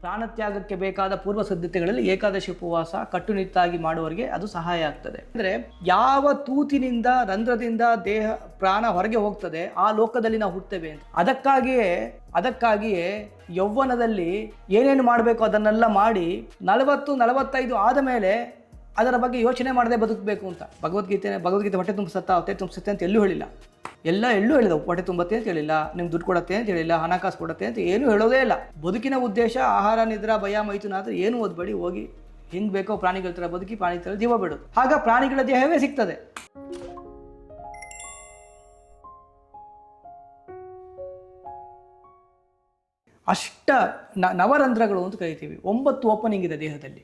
ಪ್ರಾಣತ್ಯಾಗಕ್ಕೆ ಬೇಕಾದ ಪೂರ್ವ ಸಿದ್ಧತೆಗಳಲ್ಲಿ ಏಕಾದಶಿ ಉಪವಾಸ ಕಟ್ಟುನಿಟ್ಟಾಗಿ ಮಾಡುವವರಿಗೆ ಅದು ಸಹಾಯ ಆಗ್ತದೆ. ಅಂದರೆ ಯಾವ ತೂತಿನಿಂದ, ರಂಧ್ರದಿಂದ ದೇಹ, ಪ್ರಾಣ ಹೊರಗೆ ಹೋಗ್ತದೆ, ಆ ಲೋಕದಲ್ಲಿ ನಾವು ಹುಡ್ತೇವೆ ಅಂತ. ಅದಕ್ಕಾಗಿಯೇ ಅದಕ್ಕಾಗಿಯೇ ಯೌವನದಲ್ಲಿ ಏನೇನು ಮಾಡಬೇಕು ಅದನ್ನೆಲ್ಲ ಮಾಡಿ ನಲವತ್ತು, ನಲವತ್ತೈದು ಆದ ಮೇಲೆ ಅದರ ಬಗ್ಗೆ ಯೋಚನೆ ಮಾಡದೆ ಬದುಕಬೇಕು ಅಂತ. ಭಗವದ್ಗೀತೆ ಭಗವದ್ಗೀತೆ ಹೊಟ್ಟೆ ತುಂಬಿಸುತ್ತಾ, ಹೊಟ್ಟೆ ತುಂಬಿಸುತ್ತೆ ಅಂತ ಎಲ್ಲೂ ಹೇಳಿಲ್ಲ. ಎಲ್ಲ ಎಲ್ಲೂ ಹೇಳಿದ ಹೊಟ್ಟೆ ತುಂಬತ್ತೆ ಅಂತ ಹೇಳಿಲ್ಲ, ನಿಮ್ಗೆ ದುಡ್ಡು ಕೊಡತ್ತೆ ಅಂತ ಹೇಳಿಲ್ಲ, ಹಣಕಾಸು ಕೊಡತ್ತೆ ಅಂತ ಏನೂ ಹೇಳೋದೇ ಇಲ್ಲ. ಬದುಕಿನ ಉದ್ದೇಶ, ಆಹಾರ, ನಿದ್ರಾ, ಭಯ, ಮೈಥುನ ಆದರೆ ಏನು ಓದ್ಬೇಡಿ, ಹೋಗಿ ಹೆಂಗೆ ಬೇಕೋ ಪ್ರಾಣಿಗಳ ಥರ ಬದುಕಿ ಪ್ರಾಣಿ ಥರ ಜೀವ ಬಿಡು. ಆಗ ಪ್ರಾಣಿಗಳ ದೇಹವೇ ಸಿಗ್ತದೆ. ಅಷ್ಟ ನವರಂಧ್ರಗಳು ಅಂತ ಕರಿತೀವಿ. ಒಂಬತ್ತು ಓಪನಿಂಗ್ ಇದೆ ದೇಹದಲ್ಲಿ.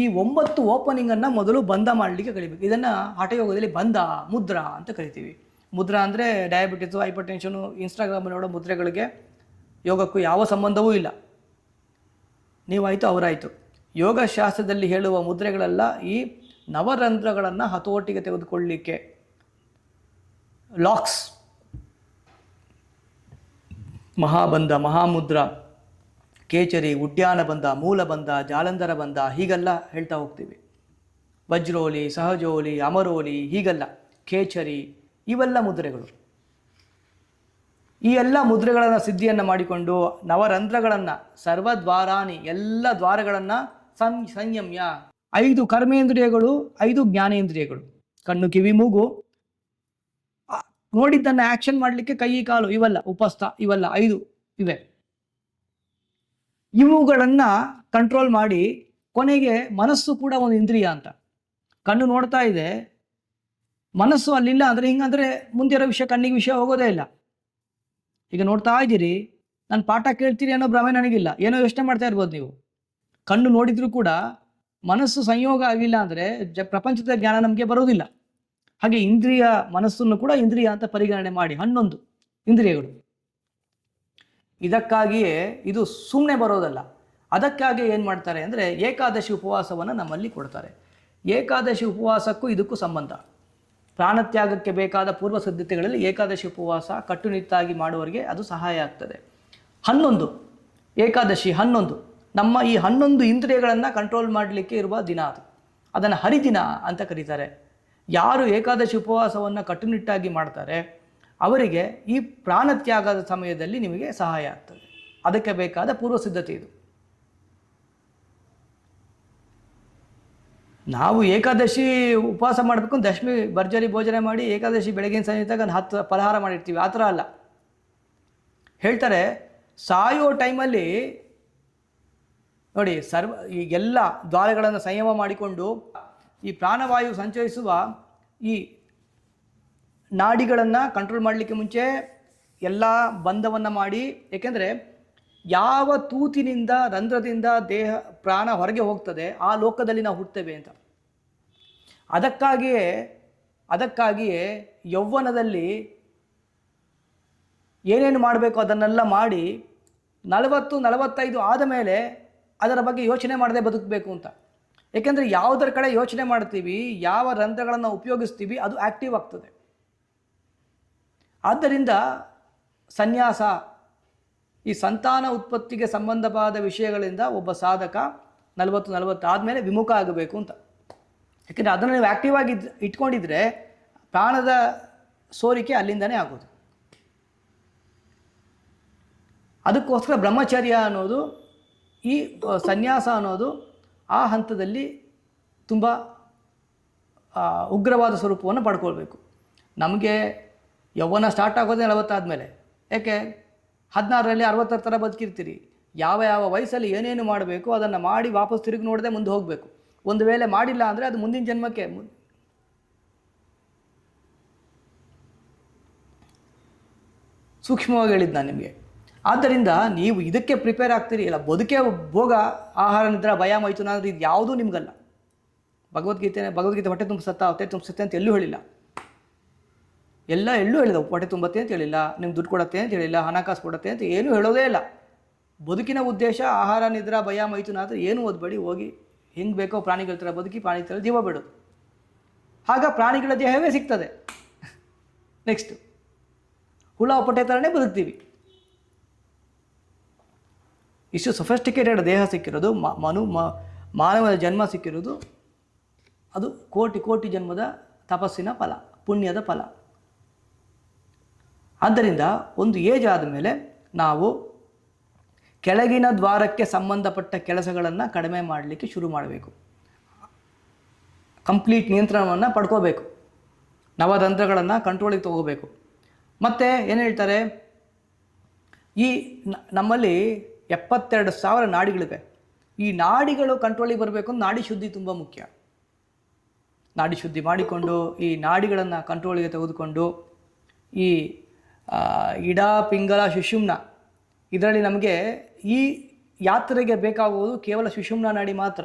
ಈ ಒಂಬತ್ತು ಓಪನಿಂಗನ್ನು ಮೊದಲು ಬಂಧ ಮಾಡಲಿಕ್ಕೆ ಕಲಿಬೇಕು. ಇದನ್ನು ಹಠಯೋಗದಲ್ಲಿ ಬಂಧ, ಮುದ್ರಾ ಅಂತ ಕರಿತೀವಿ. ಮುದ್ರಾ ಅಂದರೆ ಡಯಾಬಿಟಿಸು ಹೈಪರ್ ಟೆನ್ಷನು ಇನ್ಸ್ಟಾಗ್ರಾಮ್ ನೋಡೋ ಮುದ್ರೆಗಳಿಗೆ ಯೋಗಕ್ಕೂ ಯಾವ ಸಂಬಂಧವೂ ಇಲ್ಲ. ನೀವಾಯಿತು, ಅವರಾಯಿತು. ಯೋಗಶಾಸ್ತ್ರದಲ್ಲಿ ಹೇಳುವ ಮುದ್ರೆಗಳೆಲ್ಲ, ಈ ನವರಂಧ್ರಗಳನ್ನು ಹತೋಟಿಗೆ ತೆಗೆದುಕೊಳ್ಳಲಿಕ್ಕೆ ಲಾಕ್ಸ್ ಮಹಾಬಂಧ, ಮಹಾಮುದ್ರ. ಕೇಚರಿ, ಉಡ್ಯಾನ ಬಂಧ ಮೂಲಬಂಧ ಜಾಲಂಧರ ಬಂಧ, ಹೀಗೆಲ್ಲ ಹೇಳ್ತಾ ಹೋಗ್ತೀವಿ. ವಜ್ರೋಲಿ, ಸಹಜೋಲಿ, ಅಮರೋಲಿ, ಹೀಗೆಲ್ಲ. ಕೇಚರಿ ಇವೆಲ್ಲ ಮುದ್ರೆಗಳು. ಈ ಎಲ್ಲ ಮುದ್ರೆಗಳನ್ನು ಸಿದ್ಧಿಯನ್ನು ಮಾಡಿಕೊಂಡು ನವರಂಧ್ರಗಳನ್ನು ಸರ್ವದ್ವಾರಾನಿ ಎಲ್ಲ ದ್ವಾರಗಳನ್ನು ಸಂ, ಸಂಯಮ್ಯ. ಐದು ಕರ್ಮೇಂದ್ರಿಯಗಳು, ಐದು ಜ್ಞಾನೇಂದ್ರಿಯಗಳು. ಕಣ್ಣು, ಕಿವಿ, ಮೂಗು. ನೋಡಿದ್ದನ್ನು ಆ್ಯಕ್ಷನ್ ಮಾಡಲಿಕ್ಕೆ ಕೈ, ಕಾಲು ಇವೆಲ್ಲ, ಉಪಸ್ಥ ಇವೆಲ್ಲ ಐದು ಇವೆ. ಇವುಗಳನ್ನು ಕಂಟ್ರೋಲ್ ಮಾಡಿ ಕೊನೆಗೆ ಮನಸ್ಸು ಕೂಡ ಒಂದು ಇಂದ್ರಿಯ ಅಂತ. ಕಣ್ಣು ನೋಡ್ತಾ ಇದೆ ಮನಸ್ಸು ಅಲ್ಲಿಲ್ಲ ಅಂದರೆ ಹಿಂಗಂದರೆ ಮುಂದಿರೋ ವಿಷಯ ಕಣ್ಣಿಗೆ ವಿಷಯ ಹೋಗೋದೇ ಇಲ್ಲ. ಈಗ ನೋಡ್ತಾ ಇದ್ದೀರಿ, ನಾನು ಪಾಠ ಕೇಳ್ತೀರಿ ಅನ್ನೋ ಭ್ರಮೆ ನನಗಿಲ್ಲ. ಏನೋ ಯೋಚನೆ ಮಾಡ್ತಾ ಇರ್ಬೋದು ನೀವು. ಕಣ್ಣು ನೋಡಿದರೂ ಕೂಡ ಮನಸ್ಸು ಸಂಯೋಗ ಆಗಿಲ್ಲ ಅಂದರೆ ಜ ಪ್ರಪಂಚದ ಜ್ಞಾನ ನಮಗೆ ಬರೋದಿಲ್ಲ. ಹಾಗೆ ಇಂದ್ರಿಯ ಮನಸ್ಸನ್ನು ಕೂಡ ಇಂದ್ರಿಯ ಅಂತ ಪರಿಗಣನೆ ಮಾಡಿ. ಹನ್ನೊಂದು ಇಂದ್ರಿಯಗಳು. ಇದಕ್ಕಾಗಿಯೇ ಇದು ಸುಮ್ಮನೆ ಬರೋದಲ್ಲ. ಅದಕ್ಕಾಗಿ ಏನು ಮಾಡ್ತಾರೆ ಅಂದರೆ ಏಕಾದಶಿ ಉಪವಾಸವನ್ನು ನಮ್ಮಲ್ಲಿ ಕೊಡ್ತಾರೆ. ಏಕಾದಶಿ ಉಪವಾಸಕ್ಕೂ ಇದಕ್ಕೂ ಸಂಬಂಧ. ಪ್ರಾಣತ್ಯಾಗಕ್ಕೆ ಬೇಕಾದ ಪೂರ್ವ ಸಿದ್ಧತೆಗಳಲ್ಲಿ ಏಕಾದಶಿ ಉಪವಾಸ ಕಟ್ಟುನಿಟ್ಟಾಗಿ ಮಾಡುವವರಿಗೆ ಅದು ಸಹಾಯ ಆಗ್ತದೆ. ಹನ್ನೊಂದು, ಏಕಾದಶಿ ಹನ್ನೊಂದು. ನಮ್ಮ ಈ ಹನ್ನೊಂದು ಇಂದ್ರಿಯಗಳನ್ನು ಕಂಟ್ರೋಲ್ ಮಾಡಲಿಕ್ಕೆ ಇರುವ ದಿನ ಅದು. ಅದನ್ನು ಹರಿದಿನ ಅಂತ ಕರೀತಾರೆ. ಯಾರು ಏಕಾದಶಿ ಉಪವಾಸವನ್ನು ಕಟ್ಟುನಿಟ್ಟಾಗಿ ಮಾಡ್ತಾರೆ, ಅವರಿಗೆ ಈ ಪ್ರಾಣತ್ಯಾಗದ ಸಮಯದಲ್ಲಿ ನಿಮಗೆ ಸಹಾಯ ಆಗ್ತದೆ. ಅದಕ್ಕೆ ಬೇಕಾದ ಪೂರ್ವ ಸಿದ್ಧತೆ ಇದು. ನಾವು ಏಕಾದಶಿ ಉಪವಾಸ ಮಾಡಬೇಕು, ದಶಮಿ ಭರ್ಜರಿ ಭೋಜನ ಮಾಡಿ ಏಕಾದಶಿ ಬೆಳಗಿನ ಸಂಜೆ ಒಂದು ಹತ್ತು ಪಲಹಾರ ಮಾಡಿರ್ತೀವಿ, ಆ ಥರ ಅಲ್ಲ. ಹೇಳ್ತಾರೆ ಸಾಯೋ ಟೈಮಲ್ಲಿ ನೋಡಿ ಸರ್ವ ಈ ಎಲ್ಲ ದ್ವಾರಗಳನ್ನು ಸಂಯಮ ಮಾಡಿಕೊಂಡು ಈ ಪ್ರಾಣವಾಯು ಸಂಚರಿಸುವ ಈ ನಾಡಿಗಳನ್ನು ಕಂಟ್ರೋಲ್ ಮಾಡಲಿಕ್ಕೆ ಮುಂಚೆ ಎಲ್ಲ ಬಂಧವನ್ನು ಮಾಡಿ, ಏಕೆಂದರೆ ಯಾವ ತೂತಿನಿಂದ, ರಂಧ್ರದಿಂದ ದೇಹ, ಪ್ರಾಣ ಹೊರಗೆ ಹೋಗ್ತದೆ, ಆ ಲೋಕದಲ್ಲಿ ನಾವು ಹುಟ್ಟುತ್ತೇವೆ ಅಂತ. ಅದಕ್ಕಾಗಿಯೇ ಅದಕ್ಕಾಗಿಯೇ ಯೌವನದಲ್ಲಿ ಏನೇನು ಮಾಡಬೇಕು ಅದನ್ನೆಲ್ಲ ಮಾಡಿ, ನಲವತ್ತು, ನಲವತ್ತೈದು ಆದ ಮೇಲೆ ಅದರ ಬಗ್ಗೆ ಯೋಚನೆ ಮಾಡದೆ ಬದುಕಬೇಕು ಅಂತ. ಏಕೆಂದರೆ ಯಾವುದರ ಕಡೆ ಯೋಚನೆ ಮಾಡ್ತೀವಿ, ಯಾವ ರಂಧ್ರಗಳನ್ನು ಉಪಯೋಗಿಸ್ತೀವಿ, ಅದು ಆ್ಯಕ್ಟಿವ್ ಆಗ್ತದೆ. ಆದ್ದರಿಂದ ಸನ್ಯಾಸ ಈ ಸಂತಾನ ಉತ್ಪತ್ತಿಗೆ ಸಂಬಂಧವಾದ ವಿಷಯಗಳಿಂದ ಒಬ್ಬ ಸಾಧಕ ನಲವತ್ತು ನಲವತ್ತು ಆದಮೇಲೆ ವಿಮುಖ ಆಗಬೇಕು ಅಂತ. ಯಾಕೆಂದರೆ ಅದನ್ನು ನೀವು ಆ್ಯಕ್ಟಿವ್ ಆಗಿ ಇಟ್ಕೊಂಡಿದ್ರೆ ಪ್ರಾಣದ ಸೋರಿಕೆ ಅಲ್ಲಿಂದನೇ ಆಗೋದು. ಅದಕ್ಕೋಸ್ಕರ ಬ್ರಹ್ಮಚರ್ಯ ಅನ್ನೋದು, ಈ ಸನ್ಯಾಸ ಅನ್ನೋದು ಆ ಹಂತದಲ್ಲಿ ತುಂಬ ಉಗ್ರವಾದ ಸ್ವರೂಪವನ್ನು ಪಡ್ಕೊಳ್ಬೇಕು. ನಮಗೆ ಯೌವನ ಸ್ಟಾರ್ಟ್ ಆಗೋದೇ ನಲವತ್ತಾದಮೇಲೆ. ಯಾಕೆ? ಹದಿನಾರರಲ್ಲಿ ಅರವತ್ತರ ಥರ ಬದುಕಿರ್ತೀರಿ. ಯಾವ ಯಾವ ವಯಸ್ಸಲ್ಲಿ ಏನೇನು ಮಾಡಬೇಕು ಅದನ್ನು ಮಾಡಿ ವಾಪಸ್ ತಿರುಗಿ ನೋಡದೆ ಮುಂದೆ ಹೋಗಬೇಕು. ಒಂದು ವೇಳೆ ಮಾಡಿಲ್ಲ ಅಂದರೆ ಅದು ಮುಂದಿನ ಜನ್ಮಕ್ಕೆ ಸೂಕ್ಷ್ಮವಾಗಿ ಹೇಳಿದ್ದು ನಾನು ನಿಮಗೆ. ಆದ್ದರಿಂದ ನೀವು ಇದಕ್ಕೆ ಪ್ರಿಪೇರ್ ಆಗ್ತೀರಿ. ಇಲ್ಲ, ಬದುಕೆ ಭೋಗ, ಆಹಾರ, ನಿದ್ರ ಭಯ ಮೈಥುನ ಅಂದರೆ ಇದು ಯಾವುದೂ ನಿಮಗಲ್ಲ. ಭಗವದ್ಗೀತೆ ಭಗವದ್ಗೀತೆ ಹೊಟ್ಟೆ ತುಂಬಿಸುತ್ತಾ, ಹೊಟ್ಟೆ ತುಂಬಿಸುತ್ತೆ ಅಂತ ಎಲ್ಲೂ ಹೇಳಿಲ್ಲ. ಎಲ್ಲ ಎಲ್ಲೂ ಹೇಳಿದವು ಹೊಟ್ಟೆ ತುಂಬತ್ತೆ ಅಂತ ಹೇಳಿಲ್ಲ, ನಿಮ್ಗೆ ದುಡ್ಡು ಕೊಡತ್ತೆ ಅಂತ ಹೇಳಿಲ್ಲ, ಹಣಕಾಸು ಕೊಡತ್ತೆ ಅಂತ ಏನೂ ಹೇಳೋದೇ ಇಲ್ಲ. ಬದುಕಿನ ಉದ್ದೇಶ, ಆಹಾರ, ನಿದ್ರಾ, ಭಯ, ಮೈಥುನ ಆದರೆ ಏನು ಓದ್ಬೇಡಿ, ಹೋಗಿ ಹೆಂಗೆ ಬೇಕೋ ಪ್ರಾಣಿಗಳ ಥರ ಬದುಕಿ ಪ್ರಾಣಿ ಥರ ಜೀವ ಬಿಡೋದು. ಆಗ ಪ್ರಾಣಿಗಳ ದೇಹವೇ ಸಿಗ್ತದೆ. ನೆಕ್ಸ್ಟು ಹುಳ ಪೊಟ್ಟೆ ಥರನೇ ಬದುಕ್ತೀವಿ. ಇಷ್ಟು ಸೊಫೆಸ್ಟಿಕೇಟೆಡ್ ದೇಹ ಸಿಕ್ಕಿರೋದು ಮನು ಮಾನವನ ಜನ್ಮ ಸಿಕ್ಕಿರೋದು, ಅದು ಕೋಟಿ ಕೋಟಿ ಜನ್ಮದ ತಪಸ್ಸಿನ ಫಲ, ಪುಣ್ಯದ ಫಲ. ಆದ್ದರಿಂದ ಒಂದು ಏಜ್ ಆದಮೇಲೆ ನಾವು ಕೆಳಗಿನ ದ್ವಾರಕ್ಕೆ ಸಂಬಂಧಪಟ್ಟ ಕೆಲಸಗಳನ್ನು ಕಡಿಮೆ ಮಾಡಲಿಕ್ಕೆ ಶುರು ಮಾಡಬೇಕು. ಕಂಪ್ಲೀಟ್ ನಿಯಂತ್ರಣವನ್ನು ಪಡ್ಕೋಬೇಕು. ನವತಂತ್ರಗಳನ್ನು ಕಂಟ್ರೋಲಿಗೆ ತಗೋಬೇಕು. ಮತ್ತು ಏನು ಹೇಳ್ತಾರೆ? ಈ ನಮ್ಮಲ್ಲಿ ಎಪ್ಪತ್ತೆರಡು ಸಾವಿರ ನಾಡಿಗಳಿವೆ. ಈ ನಾಡಿಗಳು ಕಂಟ್ರೋಲಿಗೆ ಬರಬೇಕು ಅಂದ್ರೆ ನಾಡಿ ಶುದ್ಧಿ ತುಂಬ ಮುಖ್ಯ. ನಾಡಿ ಶುದ್ಧಿ ಮಾಡಿಕೊಂಡು ಈ ನಾಡಿಗಳನ್ನು ಕಂಟ್ರೋಲಿಗೆ ತೆಗೆದುಕೊಂಡು ಈ ಇಡ ಪಿಂಗಲ ಶುಶುಮ್ನ. ಇದರಲ್ಲಿ ನಮಗೆ ಈ ಯಾತ್ರೆಗೆ ಬೇಕಾಗುವುದು ಕೇವಲ ಶುಶುಮ್ನ ನಾಡಿ ಮಾತ್ರ.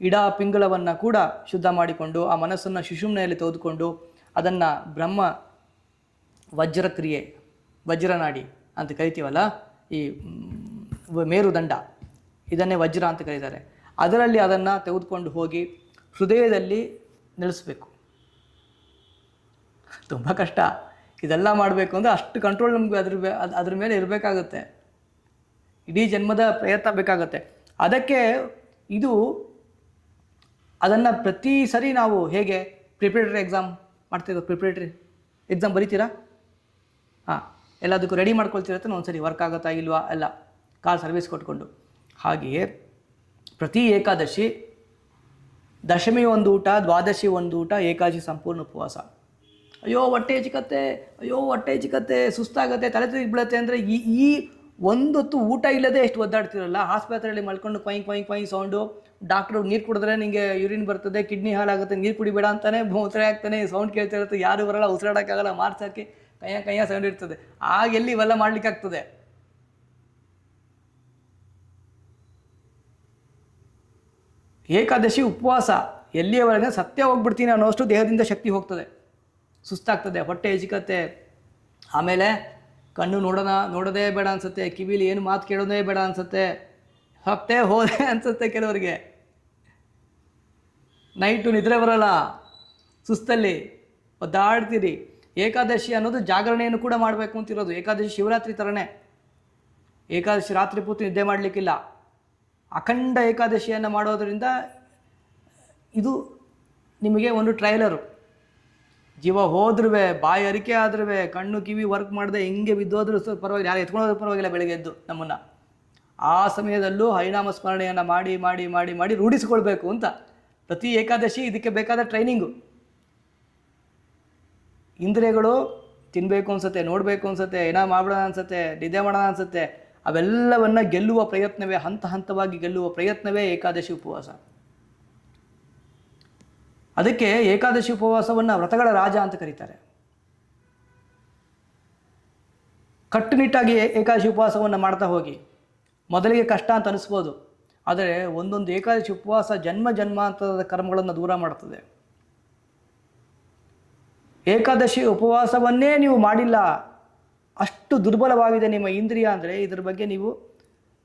ಇಡ ಪಿಂಗಳವನ್ನು ಕೂಡ ಶುದ್ಧ ಮಾಡಿಕೊಂಡು, ಆ ಮನಸ್ಸನ್ನು ಶುಶುಮ್ನೆಯಲ್ಲಿ ತೆಗೆದುಕೊಂಡು, ಅದನ್ನು ಬ್ರಹ್ಮ ವಜ್ರಕ್ರಿಯೆ ವಜ್ರನಾಡಿ ಅಂತ ಕರಿತೀವಲ್ಲ, ಈ ಮೇರುದಂಡ, ಇದನ್ನೇ ವಜ್ರ ಅಂತ ಕರೀತಾರೆ. ಅದರಲ್ಲಿ ಅದನ್ನು ತೆಗೆದುಕೊಂಡು ಹೋಗಿ ಹೃದಯದಲ್ಲಿ ನೆಲೆಸಬೇಕು. ತುಂಬ ಕಷ್ಟ. ಇದೆಲ್ಲ ಮಾಡಬೇಕು ಅಂದರೆ ಅಷ್ಟು ಕಂಟ್ರೋಲ್ ನಮಗೆ ಅದ್ರ ಅದ್ರ ಮೇಲೆ ಇರಬೇಕಾಗುತ್ತೆ. ಇಡೀ ಜನ್ಮದ ಪ್ರಯತ್ನ ಬೇಕಾಗುತ್ತೆ. ಅದಕ್ಕೆ ಇದು ಅದನ್ನು ಪ್ರತಿ ಸರಿ ನಾವು ಹೇಗೆ ಪ್ರಿಪ್ರೇಟರಿ ಎಕ್ಸಾಮ್ ಮಾಡ್ತಿರೋ ಪ್ರಿಪ್ರೇಟರಿ ಎಕ್ಸಾಮ್ ಬರೀತೀರಾ? ಹಾಂ, ಎಲ್ಲದಕ್ಕೂ ರೆಡಿ ಮಾಡ್ಕೊಳ್ತಿರತ್ತೆ ಒಂದು ಸರಿ ವರ್ಕ್ ಆಗುತ್ತಾ ಇಲ್ವಾ? ಎಲ್ಲ ಕಾರ್ ಸರ್ವಿಸ್ ಕೊಟ್ಕೊಂಡು. ಹಾಗೆಯೇ ಪ್ರತಿ ಏಕಾದಶಿ ದಶಮಿ ಒಂದು ಊಟ, ದ್ವಾದಶಿ ಒಂದು ಊಟ, ಏಕಾದಶಿ ಸಂಪೂರ್ಣ ಉಪವಾಸ. ಅಯ್ಯೋ, ಹೊಟ್ಟೆ ಚಿಕ್ಕತ್ತೆ ಅಯ್ಯೋ, ಹೊಟ್ಟೆ ಚಿಕ್ಕತ್ತೆ ಸುಸ್ತಾಗತ್ತೆ, ತಲೆ ತಿರುಗಿ ಬೀಳುತ್ತೆ ಅಂದರೆ ಈ ಈ ಒಂದೊತ್ತು ಊಟ ಇಲ್ಲದೆ ಎಷ್ಟು ಒದ್ದಾಡ್ತಿರಲ್ಲ? ಆಸ್ಪತ್ರೆಯಲ್ಲಿ ಮಲ್ಕೊಂಡು ಕೊಯ್ ಕೊಯ್ ಕೊಯ್ ಸೌಂಡು. ಡಾಕ್ಟ್ರು ನೀರು ಕುಡಿದ್ರೆ ನಿಮಗೆ ಯೂರಿನ್ ಬರ್ತದೆ, ಕಿಡ್ನಿ ಹಾಳಾಗುತ್ತೆ, ನೀರು ಕುಡಿಬೇಡ ಅಂತಾನೆ ಮೂತ್ರ ಆಗ್ತಾನೆ ಸೌಂಡ್ ಕೇಳ್ತಿರುತ್ತೆ ಯಾರು ಬರಲ್ಲ, ಉಸಿರಾಡೋಕ್ಕಾಗಲ್ಲ ಮಾರ್ಸೋಕ್ಕೆ ಕೈಯ ಕೈಯ ಸೌಂಡ್ ಇರ್ತದೆ. ಆಗ ಎಲ್ಲಿ ಇವೆಲ್ಲ ಮಾಡಲಿಕ್ಕಾಗ್ತದೆ ಏಕಾದಶಿ ಉಪವಾಸ ಎಲ್ಲಿಯವರೆಗೆ ಸತ್ಯ ಹೋಗ್ಬಿಡ್ತೀನಿ ಅನ್ನೋಷ್ಟು ದೇಹದಿಂದ ಶಕ್ತಿ ಹೋಗ್ತದೆ. ಸುಸ್ತಾಗ್ತದೆ ಹೊಟ್ಟೆ ಹೆಜಿಕತ್ತೆ ಆಮೇಲೆ ಕಣ್ಣು ನೋಡೋಣ, ನೋಡೋದೇ ಬೇಡ ಅನ್ಸುತ್ತೆ, ಕಿವಿಲಿ ಏನು ಮಾತು ಕೇಳೋದೇ ಬೇಡ ಅನ್ಸುತ್ತೆ, ಹೊಟ್ಟೆ ಹೋದೆ ಅನ್ಸುತ್ತೆ ಕೆಲವರಿಗೆ. ನೈಟು ನಿದ್ರೆ ಬರಲ್ಲ, ಸುಸ್ತಲ್ಲಿ, ಒದ್ದಾಡ್ತೀರಿ. ಏಕಾದಶಿ ಅನ್ನೋದು ಜಾಗರಣೆಯನ್ನು ಕೂಡ ಮಾಡಬೇಕು ಅಂತಿರೋದು. ಏಕಾದಶಿ ಶಿವರಾತ್ರಿ ಥರನೇ ಏಕಾದಶಿ ರಾತ್ರಿ ಪೂರ್ತಿ ನಿದ್ದೆ ಮಾಡಲಿಕ್ಕಿಲ್ಲ. ಅಖಂಡ ಏಕಾದಶಿಯನ್ನು ಮಾಡೋದರಿಂದ ಇದು ನಿಮಗೆ ಒಂದು ಟ್ರೈಲರು ಜೀವ ಹೋದ್ರೂ ಬಾಯಿ ಅರಿಕೆ ಆದ್ರೂ ಕಣ್ಣು ಕಿವಿ ವರ್ಕ್ ಮಾಡದೆ ಹಿಂಗೆ ಬಿದ್ದೋದ್ರೂ ಪರವಾಗಿಲ್ಲ. ಯಾರು ಎತ್ಕೊಳ್ಳೋದ್ರೂ ಪರವಾಗಿಲ್ಲ ಬೆಳಗ್ಗೆ ಎದ್ದು ನಮ್ಮನ್ನು. ಆ ಸಮಯದಲ್ಲೂ ಹರಿನಾಮ ಸ್ಮರಣೆಯನ್ನು ಮಾಡಿ ಮಾಡಿ ಮಾಡಿ ಮಾಡಿ ರೂಢಿಸಿಕೊಳ್ಬೇಕು ಅಂತ. ಪ್ರತಿ ಏಕಾದಶಿ ಇದಕ್ಕೆ ಬೇಕಾದ ಟ್ರೈನಿಂಗು ಇಂದ್ರಿಯಗಳು ತಿನ್ನಬೇಕು ಅನ್ಸುತ್ತೆ, ನೋಡಬೇಕು ಅನ್ಸುತ್ತೆ, ಏನೋ ಮಾಡೋಣ ಅನ್ಸುತ್ತೆ, ನಿದ್ದೆ ಮಾಡೋಣ ಅನ್ಸುತ್ತೆ, ಅವೆಲ್ಲವನ್ನ ಗೆಲ್ಲುವ ಪ್ರಯತ್ನವೇ, ಹಂತ ಹಂತವಾಗಿ ಗೆಲ್ಲುವ ಪ್ರಯತ್ನವೇ ಏಕಾದಶಿ ಉಪವಾಸ. ಅದಕ್ಕೆ ಏಕಾದಶಿ ಉಪವಾಸವನ್ನು ವ್ರತಗಳ ರಾಜ ಅಂತ ಕರೀತಾರೆ. ಕಟ್ಟುನಿಟ್ಟಾಗಿ ಏಕಾದಶಿ ಉಪವಾಸವನ್ನು ಮಾಡ್ತಾ ಹೋಗಿ. ಮೊದಲಿಗೆ ಕಷ್ಟ ಅಂತ ಅನಿಸ್ಬೋದು. ಆದರೆ ಒಂದೊಂದು ಏಕಾದಶಿ ಉಪವಾಸ ಜನ್ಮ ಜನ್ಮಾಂತರದ ಕರ್ಮಗಳನ್ನು ದೂರ ಮಾಡ್ತದೆ. ಏಕಾದಶಿ ಉಪವಾಸವನ್ನೇ ನೀವು ಮಾಡಿಲ್ಲ. ಅಷ್ಟು ದುರ್ಬಲವಾಗಿದೆ ನಿಮ್ಮ ಇಂದ್ರಿಯ ಅಂದರೆ ಇದರ ಬಗ್ಗೆ ನೀವು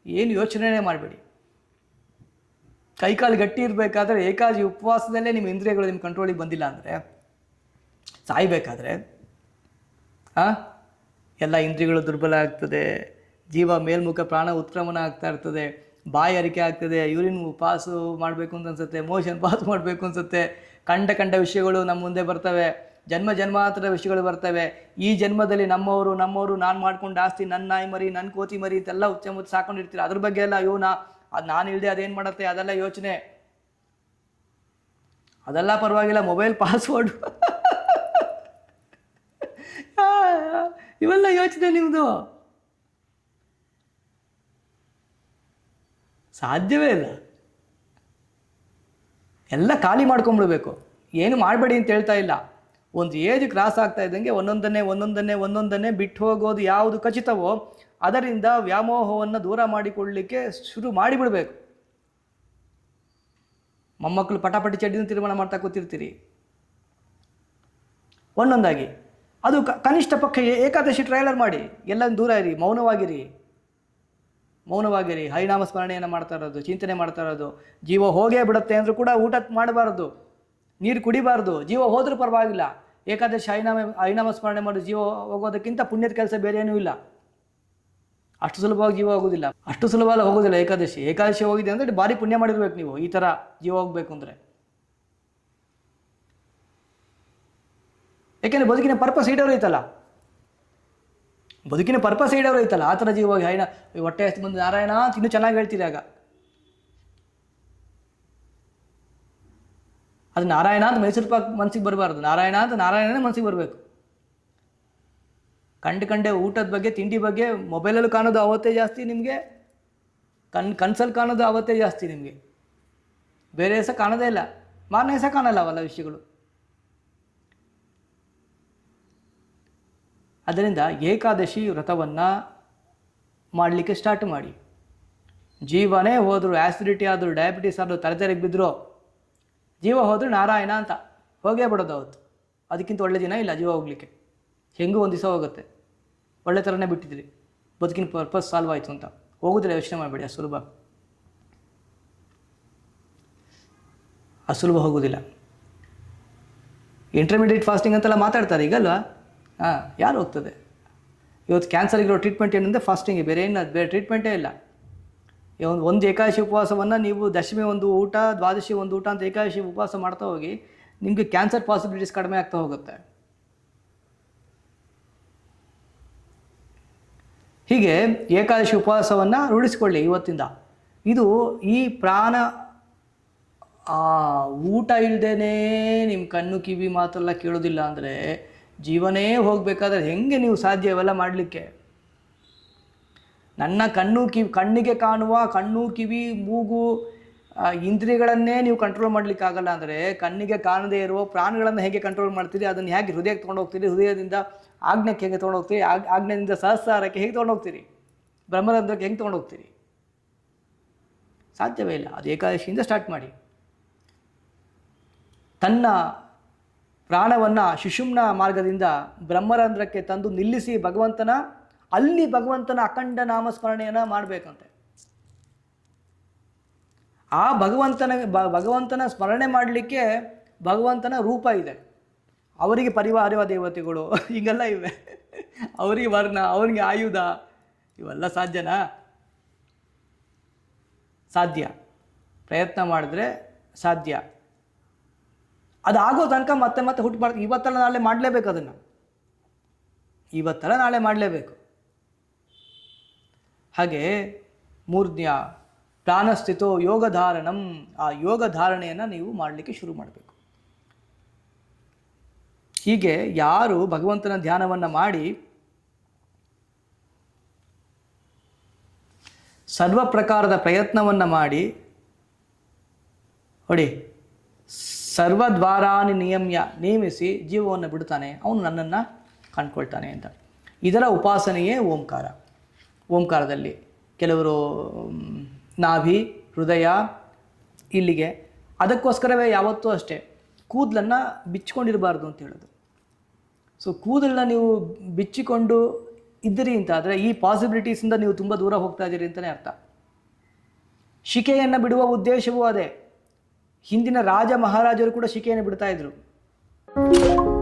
ಏನು ಯೋಚನೆನೇ ಮಾಡಬೇಡಿ. ಕೈಕಾಲು ಗಟ್ಟಿ ಇರಬೇಕಾದ್ರೆ ಏಕಾದಿ ಉಪವಾಸದಲ್ಲೇ ನಿಮ್ಮ ಇಂದ್ರಿಯಗಳು ನಿಮ್ಮ ಕಂಟ್ರೋಲಿಗೆ ಬಂದಿಲ್ಲ ಅಂದರೆ, ಸಾಯ್ಬೇಕಾದ್ರೆ ಹಾಂ ಎಲ್ಲ ಇಂದ್ರಿಯಗಳು ದುರ್ಬಲ ಆಗ್ತದೆ, ಜೀವ ಮೇಲ್ಮುಖ ಪ್ರಾಣ ಉತ್ಕ್ರಮಣ ಆಗ್ತಾ ಇರ್ತದೆ, ಬಾಯಿ ಅರಿಕೆ ಆಗ್ತದೆ ಯೂರಿನ್ ಪಾಸು ಮಾಡಬೇಕು ಅಂತ ಅನ್ಸುತ್ತೆ ಮೋಷನ್ ಪಾಸ್ ಮಾಡಬೇಕು ಅನ್ಸುತ್ತೆ, ಕಂಡ ಕಂಡ ವಿಷಯಗಳು ನಮ್ಮ ಮುಂದೆ ಬರ್ತವೆ, ಜನ್ಮ ಜನ್ಮಾಂತರದ ವಿಷಯಗಳು ಬರ್ತವೆ, ಈ ಜನ್ಮದಲ್ಲಿ ನಮ್ಮವರು ನಮ್ಮವರು ನಾನು ಮಾಡ್ಕೊಂಡು ಆಸ್ತಿ ನನ್ನ ನಾಯಿ ಮರಿ ನನ್ನ ಕೋತಿ ಮರಿ ಅಂತೆಲ್ಲ ಉಚ್ಚ ಮುಚ್ಚ ಸಾಕೊಂಡಿರ್ತೀರ, ಅದ್ರ ಬಗ್ಗೆ ಎಲ್ಲ ಅಯ್ಯೋ ನಾ ಅದು ನಾನು ಇಲ್ಲದೆ ಅದೇನು ಮಾಡುತ್ತೆ? ಅದೆಲ್ಲ ಯೋಚನೆ. ಅದೆಲ್ಲ ಪರವಾಗಿಲ್ಲ ಮೊಬೈಲ್ ಪಾಸ್ವರ್ಡ್ ಇವೆಲ್ಲ ಯೋಚನೆ ನಿಮ್ಮದು ಸಾಧ್ಯವೇ ಇಲ್ಲ. ಎಲ್ಲ ಖಾಲಿ ಮಾಡ್ಕೊಂಬಿಡ್ಬೇಕು ಏನು ಮಾಡಬೇಡಿ ಅಂತ ಹೇಳ್ತಾ ಇಲ್ಲ. ಒಂದು ಏಜ್ ಕ್ರಾಸ್ ಆಗ್ತಾ ಇದ್ದಂಗೆ ಒಂದೊಂದನ್ನೇ ಒಂದೊಂದನ್ನೇ ಒಂದೊಂದನ್ನೇ ಬಿಟ್ಟು ಹೋಗೋದು ಯಾವುದು ಖಚಿತವೋ ಅದರಿಂದ ವ್ಯಾಮೋಹವನ್ನು ದೂರ ಮಾಡಿಕೊಳ್ಳಲಿಕ್ಕೆ ಶುರು ಮಾಡಿಬಿಡಬೇಕು. ಮೊಮ್ಮಕ್ಕಳು ಪಟಾಪಟಿ ಚಡ್ಡಿನ ತೀರ್ಮಾನ ಮಾಡ್ತಾ ಕೂತಿರ್ತೀರಿ. ಒಂದೊಂದಾಗಿ. ಅದು ಕನಿಷ್ಠ ಪಕ್ಷ ಏಕಾದಶಿ ಟ್ರೈಲರ್ ಮಾಡಿ. ಎಲ್ಲ ದೂರ ಇರಿ, ಮೌನವಾಗಿರಿ. ಮೌನವಾಗಿರಿ. ಹರಿನಾಮ ಸ್ಮರಣೆಯನ್ನು ಮಾಡ್ತಾ ಇರೋದು, ಚಿಂತನೆ ಮಾಡ್ತಾ ಇರೋದು. ಜೀವ ಹೋಗೇ ಬಿಡುತ್ತೆ ಅಂದರೂ ಕೂಡ ಊಟ ಮಾಡಬಾರ್ದು. ನೀರು ಕುಡಿಬಾರ್ದು. ಜೀವ ಹೋದರೂ ಪರವಾಗಿಲ್ಲ. ಏಕಾದಶಿ ಹರಿನಾಮ ಹರಿನಾಮ ಸ್ಮರಣೆ ಮಾಡಿ, ಜೀವ ಹೋಗೋದಕ್ಕಿಂತ ಪುಣ್ಯದ ಕೆಲಸ ಬೇರೆ ಏನೂ ಇಲ್ಲ. ಅಷ್ಟು ಸುಲಭವಾಗಿ ಜೀವ ಹೋಗೋದಿಲ್ಲ ಅಷ್ಟು ಸುಲಭವಾಗಿ ಹೋಗೋದಿಲ್ಲ ಏಕಾದಶಿ. ಏಕಾದಶಿ ಹೋಗಿದೆ ಅಂದರೆ ಭಾರಿ ಪುಣ್ಯ ಮಾಡಿರ್ಬೇಕು ನೀವು, ಈ ಥರ ಜೀವ ಹೋಗಬೇಕು ಅಂದರೆ. ಯಾಕೆಂದರೆ ಬದುಕಿನ ಪರ್ಪಸ್ ಈಡೋರು ಐತಲ್ಲ. ಬದುಕಿನ ಪರ್ಪಸ್ ಈಡೋರು ಐತಲ್ಲ. ಆ ಥರ ಜೀವ ಹೋಗಿ ಹೈನ ಹೊಟ್ಟೆ ಬಂದು ನಾರಾಯಣ ಅಂತ ಇನ್ನೂ ಚೆನ್ನಾಗಿ ಹೇಳ್ತೀರಿ ಆಗ. ಅದು ನಾರಾಯಣ ಅಂತ ಮೈಸೂರು ಪಾಕ್ ಮನಸ್ಸಿಗೆ ಬರಬಾರ್ದು. ನಾರಾಯಣ ಅಂತ ನಾರಾಯಣನೇ ಮನಸ್ಸಿಗೆ ಬರಬೇಕು. ಕಂಡು ಕಂಡೆ ಊಟದ ಬಗ್ಗೆ, ತಿಂಡಿ ಬಗ್ಗೆ, ಮೊಬೈಲಲ್ಲೂ ಕಾಣೋದು ಆವತ್ತೇ ಜಾಸ್ತಿ ನಿಮಗೆ. ಕಣ್, ಕನ್ಸಲ್ಲಿ ಕಾಣೋದು ಆವತ್ತೇ ಜಾಸ್ತಿ ನಿಮಗೆ. ಬೇರೆ ಸಹ ಕಾಣೋದೇ ಇಲ್ಲ. ಮಾರನೇ ಸಹ ಕಾಣಲ್ಲ ಅವೆಲ್ಲ ವಿಷಯಗಳು. ಅದರಿಂದ ಏಕಾದಶಿ ವ್ರತವನ್ನು ಮಾಡಲಿಕ್ಕೆ ಸ್ಟಾರ್ಟ್ ಮಾಡಿ. ಜೀವನೇ ಹೋದರೂ ಆ್ಯಸಿಡಿಟಿ ಆದರೂ ಡಯಾಬಿಟೀಸ್ ಆದರೂ ತಲೆತೆರೆಗೆ ಬಿದ್ದರು ಜೀವ ಹೋದ್ರೆ ನಾರಾಯಣ ಅಂತ ಹೋಗೇ ಬಿಡೋದು ಅವತ್ತು. ಅದಕ್ಕಿಂತ ಒಳ್ಳೆ ದಿನ ಇಲ್ಲ ಜೀವ ಹೋಗಲಿಕ್ಕೆ. ಹೆಂಗೂ ಒಂದು ದಿವಸ ಹೋಗುತ್ತೆ. ಒಳ್ಳೆ ಥರನೇ ಬಿಟ್ಟಿದ್ರಿ. ಬದುಕಿನ ಪರ್ಪಸ್ ಸಾಲ್ವ್ ಆಯಿತು ಅಂತ. ಹೋಗೋದಿಲ್ಲ, ಯೋಚನೆ ಮಾಡಬೇಡಿ, ಅಸುಲಭ. ಸುಲಭ ಹೋಗೋದಿಲ್ಲ. ಇಂಟರ್ಮೀಡಿಯೇಟ್ ಫಾಸ್ಟಿಂಗ್ ಅಂತೆಲ್ಲ ಮಾತಾಡ್ತಾರೆ ಈಗಲ್ವಾ ಹಾಂ, ಯಾರು ಹೋಗ್ತದೆ? ಇವತ್ತು ಕ್ಯಾನ್ಸರ್ಗಿರೋ ಟ್ರೀಟ್ಮೆಂಟ್ ಏನಂದರೆ ಫಾಸ್ಟಿಂಗ್ ಬೇರೆ ಏನು ಬೇರೆ ಟ್ರೀಟ್ಮೆಂಟೇ ಇಲ್ಲ. ಒಂದು ಒಂದು ಏಕಾದಶಿ ಉಪವಾಸವನ್ನು ನೀವು ದಶಮಿ ಒಂದು ಊಟ, ದ್ವಾದಶಿ ಒಂದು ಊಟ ಅಂತ ಏಕಾದಶಿ ಉಪವಾಸ ಮಾಡ್ತಾ ಹೋಗಿ, ನಿಮಗೆ ಕ್ಯಾನ್ಸರ್ ಪಾಸಿಬಿಲಿಟೀಸ್ ಕಡಿಮೆ ಆಗ್ತಾ ಹೋಗುತ್ತೆ. ಹೀಗೆ ಏಕಾದಶಿ ಉಪವಾಸವನ್ನು ರೂಢಿಸಿಕೊಳ್ಳಿ ಇವತ್ತಿಂದ. ಇದು ಈ ಪ್ರಾಣ ಊಟ ಇಲ್ಲದೇನೆ ನಿಮ್ಮ ಕಣ್ಣು ಕಿವಿ ಮಾತೆಲ್ಲ ಕೇಳೋದಿಲ್ಲ ಅಂದರೆ ಜೀವನೇ ಹೋಗಬೇಕಾದ್ರೆ ಹೆಂಗೆ ನೀವು ಸಾಧ್ಯ ಇವೆಲ್ಲ ಮಾಡಲಿಕ್ಕೆ? ನನ್ನ ಕಣ್ಣು ಕಿವಿ ಕಣ್ಣಿಗೆ ಕಾಣುವ, ಕಣ್ಣು, ಕಿವಿ, ಮೂಗು ಇಂದ್ರಿಯಗಳನ್ನೇ ನೀವು ಕಂಟ್ರೋಲ್ ಮಾಡಲಿಕ್ಕಾಗಲ್ಲ ಅಂದರೆ ಕಣ್ಣಿಗೆ ಕಾಣದೇ ಇರುವ ಪ್ರಾಣಗಳನ್ನು ಹೇಗೆ ಕಂಟ್ರೋಲ್ ಮಾಡ್ತೀರಿ? ಅದನ್ನು ಹೇಗೆ ಹೃದಯಕ್ಕೆ ತೊಗೊಂಡು ಹೋಗ್ತೀರಿ? ಹೃದಯದಿಂದ ಆಜ್ಞಕ್ಕೆ ಹೇಗೆ ತೊಗೊಂಡು ಹೋಗ್ತೀರಿ? ಆಗ್ ಸಹಸ್ರಾರಕ್ಕೆ ಹೇಗೆ ತೊಗೊಂಡು ಹೋಗ್ತೀರಿ? ಬ್ರಹ್ಮರಂಧ್ರಕ್ಕೆ ಹೆಂಗೆ ತೊಗೊಂಡು ಹೋಗ್ತೀರಿ? ಸಾಧ್ಯವೇ ಇಲ್ಲ. ಅದು ಏಕಾದಶಿಯಿಂದ ಸ್ಟಾರ್ಟ್ ಮಾಡಿ. ತನ್ನ ಪ್ರಾಣವನ್ನು ಶಿಶುಮ್ನ ಮಾರ್ಗದಿಂದ ಬ್ರಹ್ಮರಂಧ್ರಕ್ಕೆ ತಂದು ನಿಲ್ಲಿಸಿ ಭಗವಂತನ ಅಲ್ಲಿ ಭಗವಂತನ ಅಖಂಡ ನಾಮಸ್ಮರಣೆಯನ್ನು ಮಾಡಬೇಕಂತೆ. ಆ ಭಗವಂತನ ಭಗವಂತನ ಸ್ಮರಣೆ ಮಾಡಲಿಕ್ಕೆ ಭಗವಂತನ ರೂಪ ಇದೆ. ಅವರಿಗೆ ಪರಿವಾರ ದೇವತೆಗಳು, ಹೀಗೆಲ್ಲ ಇವೆ. ಅವರಿಗೆ ವರ್ಣ ಅವರಿಗೆ ಆಯುಧ, ಇವೆಲ್ಲ ಸಾಧ್ಯನಾ? ಸಾಧ್ಯ. ಪ್ರಯತ್ನ ಮಾಡಿದ್ರೆ ಸಾಧ್ಯ. ಅದಾಗೋ ತನಕ ಮತ್ತೆ ಮತ್ತೆ ಹುಟ್ಟಬಾರ್ದು ಇವತ್ತಲ್ಲ ನಾಳೆ ಮಾಡಲೇಬೇಕು ಅದನ್ನು. ಇವತ್ತಲ್ಲ ನಾಳೆ ಮಾಡಲೇಬೇಕು. ಹಾಗೆ ಮೂರ್ಧ್ಯ ಪ್ರಾಣಸ್ಥಿತೋ ಯೋಗ ಧಾರಣಂ ಆ ಯೋಗ ಧಾರಣೆಯನ್ನು ನೀವು ಮಾಡಲಿಕ್ಕೆ ಶುರು ಮಾಡಬೇಕು. ಹೀಗೆ ಯಾರು ಭಗವಂತನ ಧ್ಯಾನವನ್ನು ಮಾಡಿ ಸರ್ವ ಪ್ರಕಾರದ ಪ್ರಯತ್ನವನ್ನು ಮಾಡಿ, ನೋಡಿ, ಸರ್ವದ್ವಾರಾನಿ ನಿಯಮ್ಯ ನೇಮಿಸಿ ಜೀವವನ್ನು ಬಿಡ್ತಾನೆ, ಅವನು ನನ್ನನ್ನು ಕಂಡ್ಕೊಳ್ತಾನೆ ಅಂತ. ಇದರ ಉಪಾಸನೆಯೇ ಓಂಕಾರ. ಓಂಕಾರದಲ್ಲಿ. ಕೆಲವರು ನಾಭಿ, ಹೃದಯ ಇಲ್ಲಿಗೆ. ಅದಕ್ಕೋಸ್ಕರವೇ ಯಾವತ್ತೂ ಅಷ್ಟೇ, ಕೂದಲನ್ನು ಬಿಚ್ಚಿಕೊಂಡಿರಬಾರ್ದು ಅಂತ ಹೇಳೋದು. ಸೊ ಕೂದಲನ್ನ ನೀವು ಬಿಚ್ಚಿಕೊಂಡು ಇದ್ದೀರಿ ಅಂತ ಆದರೆ, ಈ ಪಾಸಿಬಿಲಿಟೀಸಿಂದ ನೀವು ತುಂಬ ದೂರ ಹೋಗ್ತಾ ಇದ್ದೀರಿ ಅಂತಲೇ ಅರ್ಥ. ಶಿಕೆಯನ್ನು ಬಿಡುವ ಉದ್ದೇಶವೂ ಅದೇ. ಹಿಂದಿನ ರಾಜ ಮಹಾರಾಜರು ಕೂಡ ಶಿಕೆಯನ್ನು ಬಿಡ್ತಾ ಇದ್ರು.